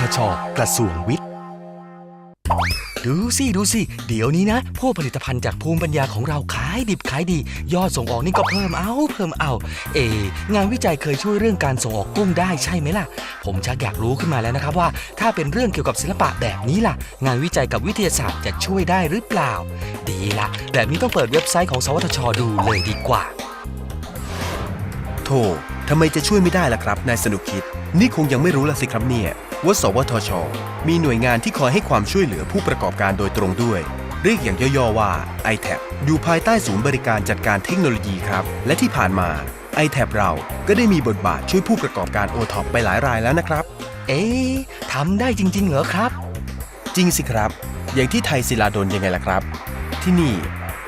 ทช กระทรวงวิทย์ ดูสิดูสิ เดี๋ยวนี้นะ พวกผลิตภัณฑ์จากภูมิปัญญาของเราขายดิบขายดี ยอดส่งออกนี่ก็เพิ่มเอาเพิ่มเอา เองานวิจัยเคยช่วยเรื่องการส่งออกกุ้งได้ใช่ไหมล่ะ ผมชักอยากรู้ขึ้นมาแล้วนะครับว่า ถ้าเป็นเรื่องเกี่ยวกับศิลปะแบบนี้ล่ะ งานวิจัยกับวิทยาศาสตร์จะช่วยได้หรือเปล่า ดีละแบบนี้ต้องเปิดเว็บไซต์ของ สวทช ดูเลยดีกว่าโธ่ ทำไมจะช่วยไม่ได้ล่ะครับนายสนุกคิด นี่คงยังไม่รู้ละสิครับเนี่ยว่าสวทช มีหน่วยงานที่คอยให้ความช่วยเหลือผู้ประกอบการโดยตรงด้วย เรียกอย่างย่อๆว่า ITAP อยู่ภายใต้ศูนย์บริการจัดการเทคโนโลยีครับ และที่ผ่านมา ITAP เราก็ได้มีบทบาทช่วยผู้ประกอบการ o t o p ไปหลายรายแล้วนะครับ เอ๊ะทำได้จริง ๆ เหรอครับ จริงสิครับ อย่างที่ไทยศิลาดลยังไงล่ะครับ ที่นี่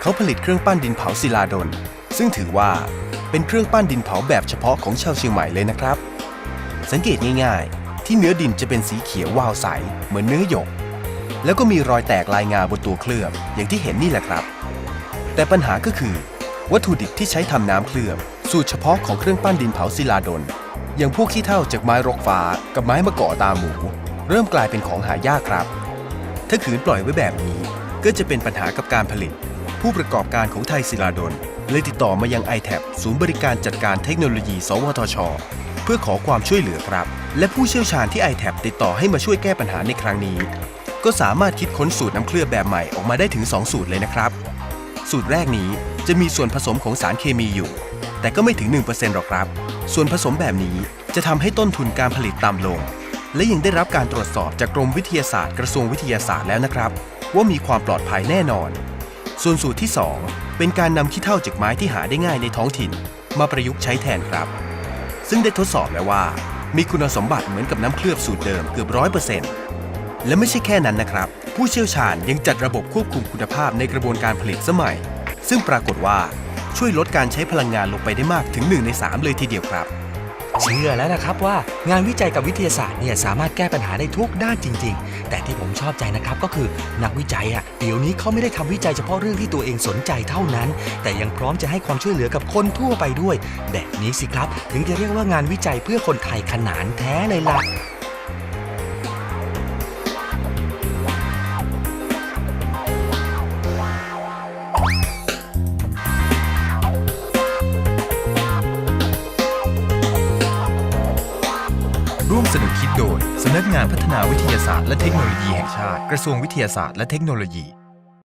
เขาผลิตเครื่องปั้นดินเผาศิลาดลซึ่งถือว่า เป็นเครื่องปั้นดินเผาแบบเฉพาะของชาวเชียงใหม่เลยนะครับ สังเกตง่ายๆ ที่เนื้อดินจะเป็นสีเขียววาวใส เหมือนเนื้อหยก แล้วก็มีรอยแตกลายงาบนตัวเคลือบอย่างที่เห็นนี่แหละครับ แต่ปัญหาก็คือ วัตถุดิบที่ใช้ทำน้ำเคลือบสูตรเฉพาะของเครื่องปั้นดินเผาศิลาดลอย่างพวกขี้เถ้าจากไม้รกฟ้ากับไม้มะกอกตาหมู เริ่มกลายเป็นของหายากครับ ถ้าขืนปล่อยไว้แบบนี้ก็จะเป็นปัญหากับการผลิต ผู้ประกอบการของไทยศิลาดล เลยติดต่อมายัง i t a b ศูนย์บริการจัดการเทคโนโลยี สวทช เพื่อขอความช่วยเหลือครับ และผู้เชี่ยวชาญที่ i t a b ติดต่อให้มาช่วยแก้ปัญหาในครั้งนี้ ก็สามารถคิดค้นสูตรน้ำเคลือบแบบใหม่ออกมาได้ถึง 2 สูตรเลยนะครับ สูตรแรกนี้จะมีส่วนผสมของสารเคมีอยู่ แต่ก็ไม่ถึง 1%หรอกครับ ส่วนผสมแบบนี้จะทำให้ต้นทุนการผลิตต่ำลง และยังได้รับการตรวจสอบจากกรมวิทยาศาสตร์กระทรวงวิทยาศาสตร์แล้วนะครับ ว่ามีความปลอดภัยแน่นอน ส่วนสูตรที่ 2 เป็นการนำขี้เถ้าจากไม้ที่หาได้ง่ายในท้องถิ่น มาประยุกต์ใช้แทนครับ ซึ่งได้ทดสอบแล้วว่า มีคุณสมบัติเหมือนกับน้ำเคลือบสูตรเดิมเกือบร้อยเปอร์เซ็นต์และไม่ใช่แค่นั้นนะครับ ผู้เชี่ยวชาญยังจัดระบบควบคุมคุณภาพในกระบวนการผลิตสมัย ซึ่งปรากฏว่าช่วยลดการใช้พลังงานลงไปได้มากถึง1ใน3เลยทีเดียวครับ เชื่อแล้วนะครับว่างานวิจัยกับวิทยาศาสตร์เนี่ยสามารถแก้ปัญหาได้ทุกด้านจริง ๆ แต่ที่ผมชอบใจนะครับก็คือนักวิจัยอะเดี๋ยวนี้เขาไม่ได้ทำวิจัยเฉพาะเรื่องที่ตัวเองสนใจเท่านั้น แต่ยังพร้อมจะให้ความช่วยเหลือกับคนทั่วไปด้วย แบบนี้สิครับ ถึงจะเรียกว่างานวิจัยเพื่อคนไทยขนานแท้เลยล่ะ โดยสำนักงานพัฒนาวิทยาศาสตร์และเทคโนโลยีแห่งชาติ กระทรวงวิทยาศาสตร์และเทคโนโลยี